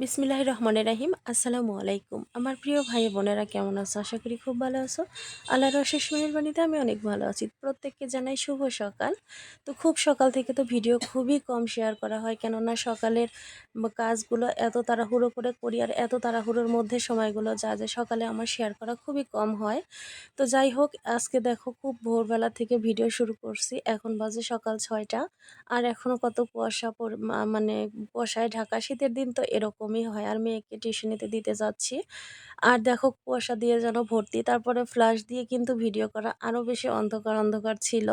বিসমিল্লাহির রহমানির রাহিম। আসসালামু আলাইকুম। আমার প্রিয় ভাই বোনেরা, কেমন আছো? আশা করি খুব ভালো আছো। আল্লাহর অশেষ মেহরবানিতে আমি অনেক ভালো আছি। প্রত্যেককে জানাই শুভ সকাল। তো খুব সকাল থেকে তো ভিডিও খুবই কম শেয়ার করা হয়, কেননা সকালের কাজগুলো এত তাড়াহুড়ো করে করি আর এত তাড়াহুড়োর মধ্যে সময়গুলো যা যে সকালে আমার শেয়ার করা খুবই কম হয়। তো যাই হোক, আজকে দেখো খুব ভোরবেলা থেকে ভিডিও শুরু করছি। এখন বাজে সকাল ছয়টা। আর এখনও কত কুয়াশা মানে কুয়াশায় ঢাকা শীতের দিন তো এরকমই হয় আর মেয়েকে টিউশনিতে দিতে যাচ্ছি। আর দেখো কুয়াশা দিয়ে যেন ভর্তি, তারপরে ফ্ল্যাশ দিয়ে কিন্তু ভিডিও করা আরও বেশি অন্ধকার অন্ধকার ছিল।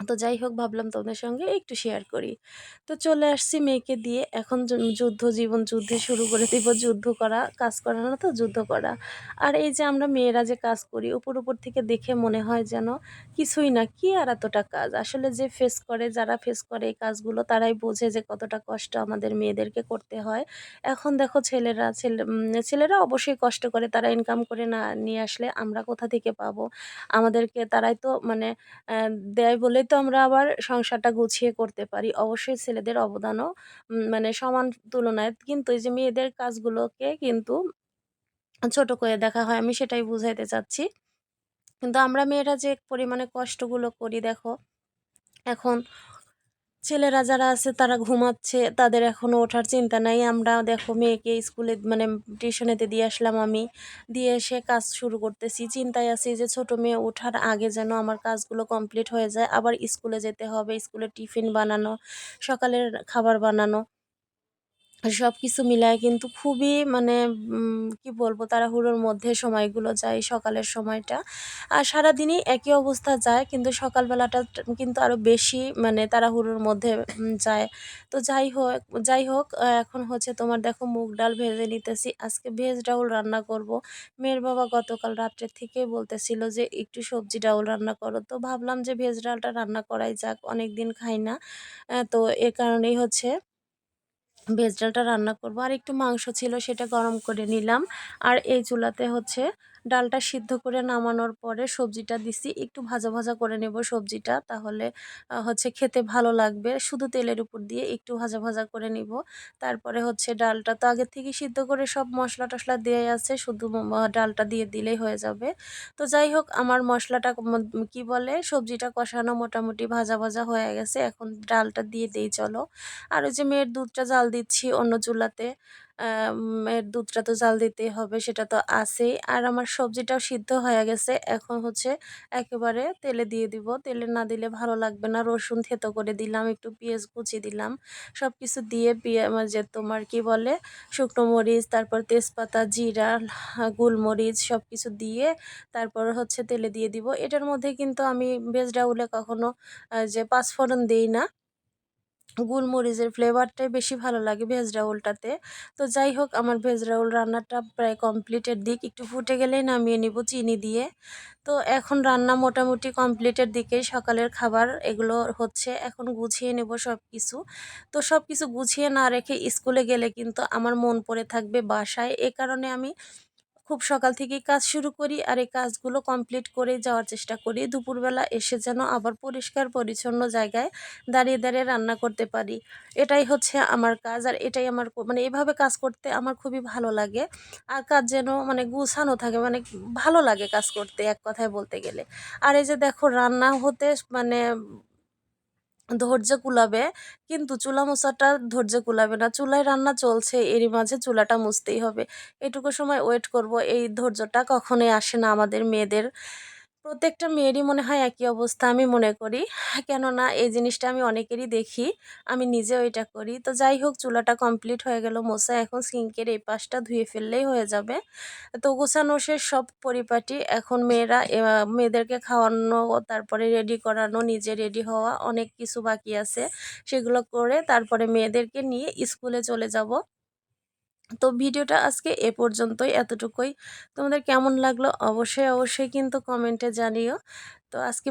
তো যাই হোক, ভাবলাম তোমাদের সঙ্গে একটু শেয়ার করি। তো চলে আসছি মেয়েকে দিয়ে। এখন যুদ্ধ জীবন, যুদ্ধে শুরু করে দিব। যুদ্ধ করা, কাজ করা না তো যুদ্ধ করা। আর এই যে আমরা মেয়েরা যে কাজ করি, উপর উপর থেকে দেখে মনে হয় যেন কিছুই না, কি আর এতটা কাজ? আসলে যে ফেস করে, যারা ফেস করে এই কাজগুলো, তারাই বোঝে যে কতটা কষ্ট আমাদের মেয়েদেরকে করতে হয়। এখন দেখো ছেলেরা, ছেলে ছেলেরা অবশ্যই কষ্ট করে, তারা ইনকাম করে না, নিয়ে আসলে আমরা কোথা থেকে পাবো? আমাদেরকে তারাই তো মানে দেয় বলেই তো আমরা আবার সংসারটা গুছিয়ে করতে পারি। অবশ্যই ছেলেদের অবদানও মানে সমান তুলনায়। কিন্তু এই যে মেয়েদের কাজগুলোকে কিন্তু ছোট করে দেখা হয়, আমি সেটাই বুঝাইতে চাচ্ছি। কিন্তু আমরা মেয়েরা যে পরিমাণে কষ্টগুলো করি, দেখো, এখন ছেলেরা যারা আছে তারা ঘুমাচ্ছে, তাদের এখনও ওঠার চিন্তা নাই। আমরা দেখো মেয়েকে স্কুলে মানে টিউশনেতে দিয়ে আসলাম আমি। দিয়ে এসে কাজ শুরু করতেছি। চিন্তায় আছি যে ছোট মেয়ে ওঠার আগে যেন আমার কাজগুলো কমপ্লিট হয়ে যায়। আবার স্কুলে যেতে হবে, স্কুলে টিফিন বানানো, সকালের খাবার বানানো। সব কিছু মিলায় কিন্তু খুবই মানে কি বলব, তাড়াহুড়োর মধ্যে সময়গুলো যায় সকালের সময়টা। আর সারাদিনই একই অবস্থা যায়, কিন্তু সকালবেলাটা কিন্তু আরও বেশি মানে তাড়াহুড়োর মধ্যে যায়। তো যাই হোক যাই হোক এখন হচ্ছে তোমার দেখো মুগ ডাল ভেজে নিতেছি। আজকে ভেজ ডাউল রান্না করব। মেয়ের বাবা গতকাল রাত্রের থেকে বলতেছিল যে, একটু সবজি ডাউল রান্না করো। তো ভাবলাম যে ভেজ ডালটা রান্না করাই যাক অনেক দিন খাই না। তো এ কারণেই হচ্ছে ভেজ ডালটা রান্না করব। আর একটু মাংস ছিল সেটা গরম করে নিলাম। আর এই চুলাতে হচ্ছে ডালটা সিদ্ধ করে নামানোর পরে সবজিটা দিছি। একটু ভাজা ভাজা করে নেব সবজিটা, তাহলে হচ্ছে খেতে ভালো লাগবে। শুধু তেলের উপর দিয়ে একটু ভাজা ভাজা করে নিব। তারপরে হচ্ছে ডালটা তো আগে থেকে সিদ্ধ করে সব মশলা টশলা দেওয়াই আছে, শুধু ডালটা দিয়ে দিলেই হয়ে যাবে। তো যাই হোক, আমার মশলাটা কি বলে, সবজিটা কষানো মোটামুটি ভাজা ভাজা হয়ে গেছে। এখন ডালটা দিয়ে দিই, চলো। আর ওই যে মেয়ের দুধটা জাল দিচ্ছি অন্য চুলাতে। মেয়ের দুধটা তো জাল দিতেই হবে, সেটা তো আছেই। আর আমার সবজিটাও সিদ্ধ হয়ে গেছে, এখন হচ্ছে একেবারে তেলে দিয়ে দিব। তেলে না দিলে ভালো লাগবে না, রসুন থেতো করে দিলাম, একটু পেঁয়াজ কুচি দিলাম। সব কিছু দিয়ে পিঁয়া যে তোমার কি বলে, শুকনো মরিচ, তারপর তেজপাতা, জিরা, গোলমরিচ সব কিছু দিয়ে তারপর হচ্ছে তেলে দিয়ে দিব। এটার মধ্যে কিন্তু আমি ভেজ ডাউলে কখনো যে পাঁচফোড়ন দিই না। গোলমরিচের ফ্লেভারটাই বেশি ভালো লাগে ভেজ রাউলটাতে তো যাই হোক, আমার ভেজ রাউল রান্নাটা প্রায় কমপ্লিটের দিক। একটু ফুটে গেলেই নামিয়ে নিব চিনি দিয়ে। তো এখন রান্না মোটামুটি কমপ্লিটের দিকেই সকালের খাবার এগুলো হচ্ছে। এখন গুছিয়ে নেব সব কিছু তো সব কিছু গুছিয়ে না রেখে স্কুলে গেলে কিন্তু আমার মন পড়ে থাকবে বাসায়। এ কারণে আমি খুব সকাল থেকেই কাজ শুরু করি আর এই কাজগুলো কমপ্লিট করে যাওয়ার চেষ্টা করি। দুপুরবেলা এসে যেন আবার পরিষ্কার, পরিচ্ছন্ন জায়গায় দাঁড়িয়ে দাঁড়িয়ে রান্না করতে পারি। এটাই হচ্ছে আমার কাজ আর এটাই আমার মানে এভাবে কাজ করতে আমার খুবই ভালো লাগে। আর কাজ যেন মানে গুছানো থাকে মানে ভালো লাগে কাজ করতে এক কথায় বলতে গেলে। আর এই যে দেখো, রান্না হতে মানে ধৈর্য কুলাবে, কিন্তু চুলা মোছাটা ধৈর্য কুলাবে না। চুলায় রান্না চলছে, এরই মাঝে চুলাটা মুছতেই হবে। এটুকু সময় ওয়েট করব, এই ধৈর্যটা কখনোই আসে না আমাদের মেয়েদের। প্রত্যেকটা মেয়েরই মনে হয় একই অবস্থা আমি মনে করি। কেননা এই জিনিসটা আমি অনেকেরই দেখি, আমি নিজেও এটা করি। তো যাই হোক, চুলাটা কমপ্লিট হয়ে গেল মোছা এখন সিঙ্কের এই পাশটা ধুয়ে ফেললেই হয়ে যাবে। তো গোছানো শেষ, সব পরিপাটি। এখন মেয়েরা মেয়েদেরকে খাওয়ানো, তারপরে রেডি করানো, নিজে রেডি হওয়া অনেক কিছু বাকি আছে। সেগুলো করে তারপরে মেয়েদেরকে নিয়ে স্কুলে চলে যাব। তো ভিডিওটা আজকে এ পর্যন্তই। এতটুকুই। তোমাদের কেমন লাগল? অবশ্যই অবশ্যই কিন্তু কমেন্টে জানিও। তো আজকে